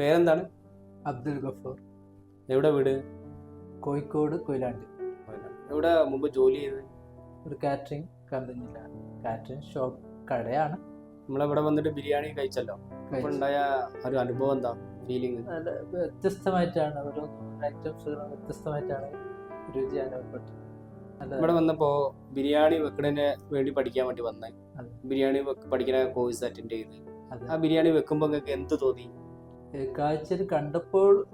പേരെന്താണ്? അബ്ദുൽ ഗഫൂർ. എവിടെ വീട്? കോഴിക്കോട് കൊയിലാണ്ടി. എവിടെ മുമ്പ് ജോലി ചെയ്ത് ഒരു കാറ്ററിംഗ് കമ്പനിയിലാണ്. കാറ്ററിംഗ് ഷോപ്പ് കടയാണ്. നമ്മളെവിടെ വന്നിട്ട് ബിരിയാണി കഴിച്ചല്ലോ? ഉണ്ടായ ഒരു അനുഭവം എന്താ? ഫീലിംഗ് നല്ല വ്യത്യസ്തമായിട്ടാണ് ഓരോ ഐറ്റംസ് വ്യത്യസ്തമായിട്ടാണ് രുചി അനുഭവപ്പെട്ടത്. ഇവിടെ വന്നപ്പോ ബിരിയാണി വെക്കുന്നതിന് വേണ്ടി പഠിക്കാൻ വേണ്ടി വന്നേ. ബിരിയാണി പഠിക്കുന്ന കോഴ്സ് അറ്റൻഡ് ചെയ്ത്. ആ ബിരിയാണി വെക്കുമ്പോ നിങ്ങൾക്ക് എന്ത് തോന്നി? കാഴ്ചയിൽ കണ്ടപ്പോൾ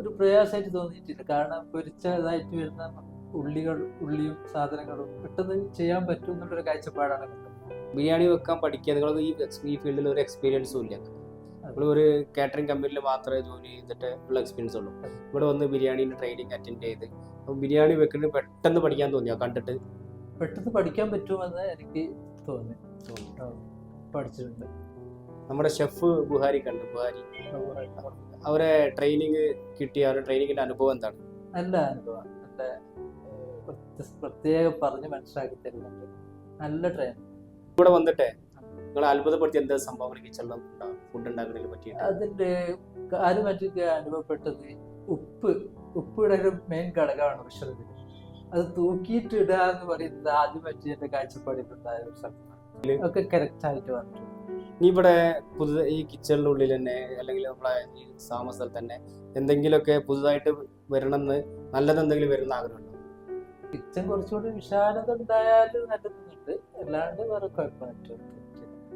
ഒരു പ്രയാസമായിട്ട് തോന്നിയിട്ടില്ല. കാരണം പൊരിച്ചതായിട്ട് വരുന്ന ഉള്ളികൾ ഉള്ളിയും സാധനങ്ങളും പെട്ടെന്ന് ചെയ്യാൻ പറ്റും എന്നുള്ളൊരു കാഴ്ചപ്പാടാണ് ബിരിയാണി വെക്കാൻ പഠിക്കുക ഈ ഈ ഫീൽഡിൽ ഒരു എക്സ്പീരിയൻസും ഇല്ല. നമ്മൾ ഒരു കാറ്ററിംഗ് കമ്പനിയിൽ മാത്രമേ ജോലി ചെയ്തിട്ട് ഉള്ള എക്സ്പീരിയൻസ് ഉള്ളൂ. ഇവിടെ വന്ന് ബിരിയാണിന്റെ ട്രെയിനിങ് അറ്റൻഡ് ചെയ്ത് അപ്പം ബിരിയാണി വെക്കുന്നത് പെട്ടെന്ന് പഠിക്കാൻ തോന്നിയോ? കണ്ടിട്ട്? പെട്ടെന്ന് പഠിക്കാൻ പറ്റുമെന്ന് എനിക്ക് തോന്നി. പഠിച്ചിട്ടുണ്ട്. നമ്മുടെ ഷെഫ് ബുഹാരി കണ്ടു ബുഹാരി. അവരെ ട്രെയിനിങ് കിട്ടിയ അവരുടെ ട്രെയിനിങ്ങിന്റെ അനുഭവം എന്താണ്? നല്ല അനുഭവം. നല്ല പ്രത്യേകം പറഞ്ഞ് മനസ്സിലാക്കി തരുന്നുണ്ട്. നല്ല ട്രെയിൻ ഇവിടെ വന്നിട്ടേ നിങ്ങളെ അത്ഭുതപ്പെടുത്തി എന്താ സംഭവങ്ങൾ കിച്ചണിലും ഫുഡ് ഉണ്ടാക്കുന്നതിനെ പറ്റിയിട്ട്. അതിന്റെ കാര്യമായിട്ടൊക്കെ അനുഭവപ്പെട്ടത് ഉപ്പ് ഉപ്പിടെ ഒരു മെയിൻ ഘടകമാണ് ഭക്ഷണത്തിൽ അത് തൂക്കിയിട്ടിടുക എന്ന് പറയുന്നത് ആദ്യമായിട്ട് എന്റെ കാഴ്ചപ്പാടിലുണ്ടായ ഒരു സ്ഥലമാണ് ഒക്കെ കറക്റ്റ് ആയിട്ട് വന്നു ഇനി ഇവിടെ പുതു ഈ കിച്ചണിന്റെ ഉള്ളിൽ തന്നെ അല്ലെങ്കിൽ നമ്മളെ ഈ താമസ സ്ഥലത്ത് തന്നെ എന്തെങ്കിലുമൊക്കെ പുതുതായിട്ട് വരണമെന്ന് നല്ലത് എന്തെങ്കിലും വരുന്ന ആഗ്രഹമുണ്ടോ? കിച്ചൺ കുറച്ചുകൂടി വിശാലത ഉണ്ടായാലും നല്ലതുണ്ട്. അല്ലാണ്ട് വേറെ കുഴപ്പമായിട്ട്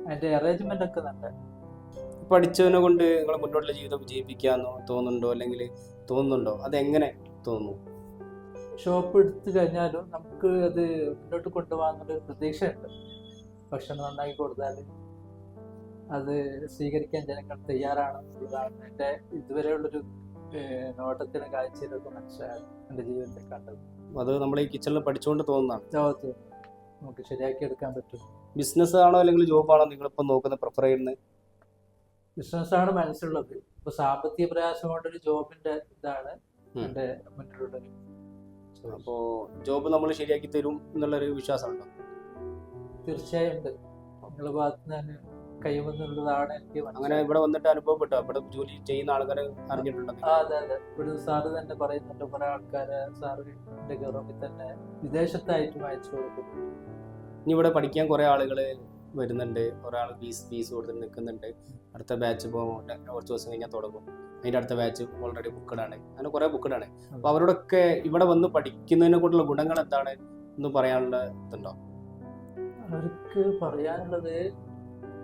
അതിന്റെ അറേഞ്ച്മെന്റ് ഒക്കെ നല്ല. പഠിച്ചതിനെ കൊണ്ട് നിങ്ങൾ മുന്നോട്ടുള്ള ജീവിതം വിജയിപ്പിക്കാന്നോ തോന്നുന്നുണ്ടോ? അല്ലെങ്കിൽ തോന്നുന്നുണ്ടോ? അതെങ്ങനെ തോന്നുന്നു? ഷോപ്പ് എടുത്തു കഴിഞ്ഞാലും നമുക്ക് അത് മുന്നോട്ട് കൊണ്ടുപോകാന്നുള്ളൊരു പ്രതീക്ഷയുണ്ട്. ഭക്ഷണം നന്നാക്കി കൊടുത്താൽ അത് സ്വീകരിക്കാൻ ജനങ്ങൾ തയ്യാറാണ്. ഇതാണ് എന്റെ ഇതുവരെയുള്ളൊരു നോട്ടത്തിന് കാഴ്ചയിലൊക്കെ മനസ്സിലായത് എന്റെ ജീവിതത്തിൽ കണ്ടത്. അത് നമ്മൾ ഈ കിച്ചണിൽ പഠിച്ചുകൊണ്ട് തോന്നുന്നതാണ്. ലോകത്ത് നമുക്ക് ശരിയാക്കി എടുക്കാൻ പറ്റും. ബിസിനസ് ആണോ അല്ലെങ്കിൽ ജോബാണോ നിങ്ങളിപ്പോൾ നോക്കുന്നത് പ്രിഫർ ചെയ്യുന്നത്? ബിസിനസ്സാണ് മനസ്സിലുള്ളത്. ഇപ്പൊ സാമ്പത്തിക പ്രയാസം കൊണ്ടൊരു ജോബിന്റെ ഇതാണ് എന്റെ മറ്റുള്ള അപ്പോ ജോബ് നമ്മൾ ശരിയാക്കി തരും എന്നുള്ളൊരു വിശ്വാസമുണ്ടോ? തീർച്ചയായും ഉണ്ട്. നിങ്ങളുടെ ഭാഗത്ത് നിന്ന് തന്നെ കഴിയുമെന്നുള്ളതാണ് എനിക്ക് അങ്ങനെ. ഇവിടെ വന്നിട്ട് അനുഭവപ്പെട്ടു? ഇവിടെ ജോലി ചെയ്യുന്ന ആൾക്കാരെ അറിഞ്ഞിട്ടുണ്ട് അതെ അതെ. ഇവിടെ സാറ് തന്നെ പറയുന്നുണ്ട് കുറെ ആൾക്കാര് സാറിന്റെ ഗൗരവത്തിൽ തന്നെ വിദേശത്തായിട്ടും അയച്ചു കൊടുക്കുന്നു. ഇനി ഇവിടെ പഠിക്കാൻ കുറെ ആളുകൾ വരുന്നുണ്ട്. ഒരാൾ ഫീസ് ഫീസ് കൊടുത്തിട്ട് നിൽക്കുന്നുണ്ട്. അടുത്ത ബാച്ച് പോകുമ്പോൾ കുറച്ച് ദിവസം കഴിഞ്ഞാൽ തുടങ്ങും. അതിന്റെ അടുത്ത ബാച്ച് ഓൾറെഡി ബുക്കഡാണ് അങ്ങനെ കുറേ ബുക്കഡാണ് അപ്പോൾ അവരോടൊക്കെ ഇവിടെ വന്ന് പഠിക്കുന്നതിനെ കൂട്ടുള്ള ഗുണങ്ങൾ എന്താണ്? എന്ന് പറയാനുള്ള ഇതുണ്ടോ? അവർക്ക് പറയാനുള്ളത്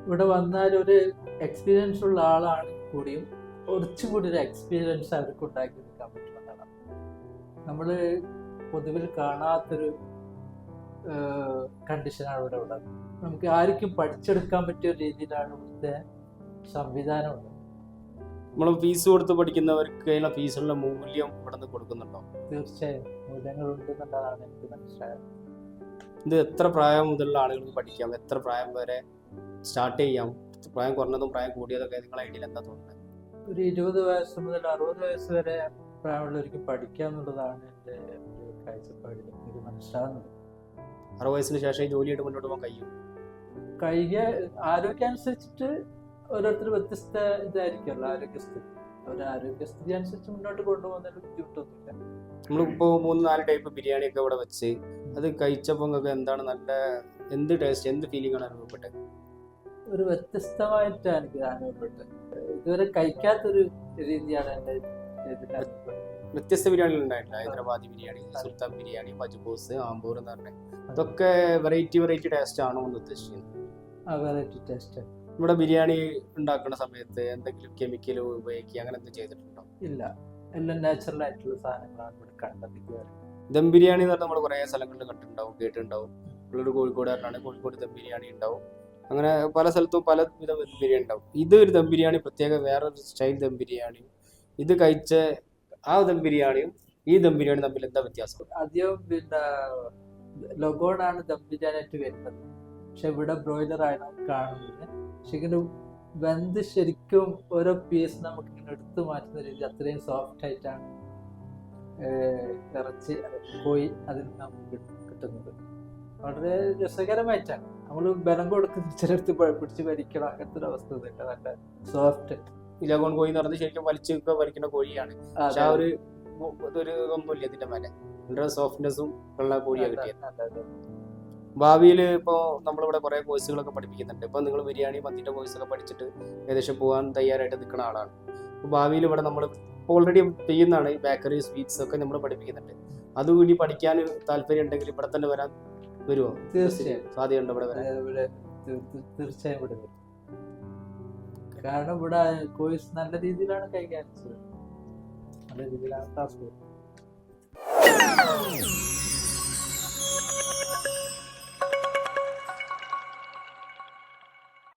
ഇവിടെ വന്നാൽ ഒരു എക്സ്പീരിയൻസ് ഉള്ള ആളാണ് കൂടിയും കുറച്ചും കൂടി ഒരു എക്സ്പീരിയൻസ് അവർക്ക് ഉണ്ടാക്കി എടുക്കാൻ പറ്റുമെന്നാണ് നമ്മൾ പൊതുവിൽ കാണാത്തൊരു കണ്ടീഷനാണ് ഇവിടെ ഉള്ളത്. നമുക്ക് ആർക്കും പഠിച്ചെടുക്കാൻ പറ്റിയ രീതിയിലാണ് ഇവിടുത്തെ സംവിധാനമുള്ളത് നമ്മൾ ഫീസ് കൊടുത്ത് പഠിക്കുന്നവർക്ക് ഫീസുള്ള മൂല്യം ഇവിടെ നിന്ന് കൊടുക്കുന്നുണ്ടോ? തീർച്ചയായും. മൂല്യങ്ങൾ ഉണ്ടെന്നുള്ളതാണ് എനിക്ക് മനസ്സിലായത്. ഇത് എത്ര പ്രായം മുതലുള്ള ആളുകൾക്ക് പഠിക്കാം? എത്ര പ്രായം വരെ സ്റ്റാർട്ട് ചെയ്യാം. പ്രായം കുറഞ്ഞതും പ്രായം കൂടിയതൊക്കെ നിങ്ങളെ ഐഡിയയിൽ എന്താ തോന്നുന്നത്? ഒരു ഇരുപത് വയസ്സ് മുതൽ അറുപത് വയസ്സ് വരെ പ്രായമുള്ളവർക്ക് പഠിക്കുക എന്നുള്ളതാണ് എന്റെ ഒരു കാഴ്ചപ്പാടിൽ എനിക്ക് മനസ്സിലാകുന്നത് അറുപത് വയസ്സിന് ശേഷം ഈ ജോലിയായിട്ട് മുന്നോട്ട് പോകാൻ കഴിയും കഴിയുക ആരോഗ്യമനുസരിച്ചിട്ട് ഓരോരുത്തർ വ്യത്യസ്ത ഇതായിരിക്കുമല്ലോ ആരോഗ്യസ്ഥിതി. അവരുടെ ആരോഗ്യസ്ഥിതി അനുസരിച്ച് മുന്നോട്ട് കൊണ്ടുപോകുന്നതിൽ ബുദ്ധിമുട്ടൊന്നുമില്ല. നമ്മളിപ്പോ മൂന്ന് നാല് ടൈപ്പ് ബിരിയാണി ഒക്കെ ഇവിടെ വെച്ച് അത് കഴിച്ചപ്പോൾ എന്താണ് നല്ല എന്ത് ടേസ്റ്റ് എന്ത് ഫീലിംഗ് ആണ് അനുഭവപ്പെട്ടത്? ഒരു വ്യത്യസ്തമായിട്ടാണ് എനിക്ക് അനുഭവപ്പെട്ടത് ഇതുവരെ കഴിക്കാത്തൊരു രീതിയാണ് എന്റെ അനുഭവപ്പെട്ടത് വ്യത്യസ്ത ബിരിയാണികൾ ഉണ്ടായിട്ടില്ല. ഹൈദരാബാദി ബിരിയാണി സുൽത്താൻ ബിരിയാണി മജുബോസ് ആംബൂർ എന്ന് പറഞ്ഞ. അതൊക്കെ വെറൈറ്റി വെറൈറ്റി ടേസ്റ്റ് ആണോ എന്ന് ഉദ്ദേശിക്കുന്നത് വെറൈറ്റി ടേസ്റ്റ് ഇവിടെ ബിരിയാണി ഉണ്ടാക്കുന്ന സമയത്ത് എന്തെങ്കിലും കെമിക്കൽ ഉപയോഗിക്കുക അങ്ങനെ എന്തെങ്കിലും ചെയ്തിട്ടുണ്ടോ? ഇല്ല. എല്ലാം നാച്ചുറൽ ആയിട്ടുള്ള സാധനങ്ങളാണ് ഇവിടെ കണ്ടത് ദം ബിരിയാണി എന്ന് പറഞ്ഞാൽ നമ്മൾ കുറേ സ്ഥലങ്ങളിൽ കണ്ടിട്ടുണ്ടാവും കേട്ടിട്ടുണ്ടാവും. ഉള്ളൊരു കോഴിക്കോടുകാരനാണ് കോഴിക്കോട് ദം ബിരിയാണി ഉണ്ടാവും. അങ്ങനെ പല സ്ഥലത്തും പല വിധ ബിരിയാണി ഉണ്ടാവും. ഇത് ഒരു ദം ബിരിയാണി പ്രത്യേക വേറൊരു സ്റ്റൈൽ ദം ബിരിയാണി. ഇത് കഴിച്ച ആ ദം ബിരിയാണിയും ഈ ദം ബിരിയാണി തമ്മിൽ എന്താ വ്യത്യാസം? അധികം പിന്നെ ലൊഗോണാണ് ദം ബിരിയാണിയായിട്ട് വരുന്നത്. പക്ഷെ ഇവിടെ ബ്രോയിലർ ആണ് കാണുന്നത്. പക്ഷെ ഇങ്ങനെ വെന്ത് ശരിക്കും ഓരോ പീസ് നമുക്ക് ഇങ്ങനെ എടുത്തു മാറ്റുന്ന രീതി അത്രയും സോഫ്റ്റ് ആയിട്ടാണ് ഇറച്ചി പോയി അതിൽ നമുക്ക് കിട്ടുന്നത്. വളരെ രസകരമായിട്ടാണ് നമ്മൾ ബലം കൊടുക്കുന്ന ചിലടത്ത് പിടിച്ച് ഭരിക്കണം അങ്ങനത്തെ ഒരു അവസ്ഥ നല്ല സോഫ്റ്റ് ഇലകോൺ കോഴി എന്ന് പറഞ്ഞ ശരിക്കും വലിച്ചു വലിക്കുന്ന കോഴിയാണ്. പക്ഷെ ആ ഒരു ഒരു കമ്പില്ല ഇതിന്റെ മേലെ. വളരെ സോഫ്റ്റ്നെസ്സും ഉള്ള കോഴിയാണ് കിട്ടിയത്. ഭാവിയിൽ ഇപ്പോൾ നമ്മളിവിടെ കുറേ കോഴ്സുകളൊക്കെ പഠിപ്പിക്കുന്നുണ്ട്. ഇപ്പോൾ നിങ്ങൾ ബിരിയാണി മന്തിന്റെ കോഴ്സൊക്കെ പഠിച്ചിട്ട് ഏകദേശം പോകാൻ തയ്യാറായിട്ട് നിൽക്കുന്ന ആളാണ്. അപ്പോൾ ഭാവിയിൽ ഇവിടെ നമ്മൾ ഓൾറെഡി ചെയ്യുന്നതാണ് ഈ ബേക്കറി സ്വീറ്റ്സ് ഒക്കെ നമ്മൾ പഠിപ്പിക്കുന്നുണ്ട്. അതുകൂടി പഠിക്കാൻ താല്പര്യം ഉണ്ടെങ്കിൽ ഇവിടെ തന്നെ വരാൻ വരുമോ തീർച്ചയായും. സാധ്യതയുണ്ട് ഇവിടെ വരാൻ. ഇവിടെ തീർ- തീർ- തീർച്ചയായും ഇവിടെ വരും. കാരണം ഇവിടെ കോഴ്സ് നല്ല രീതിയിലാണ് കൈകാര്യം ചെയ്തത് നല്ല രീതിയിലാണ് ക്ലാസ്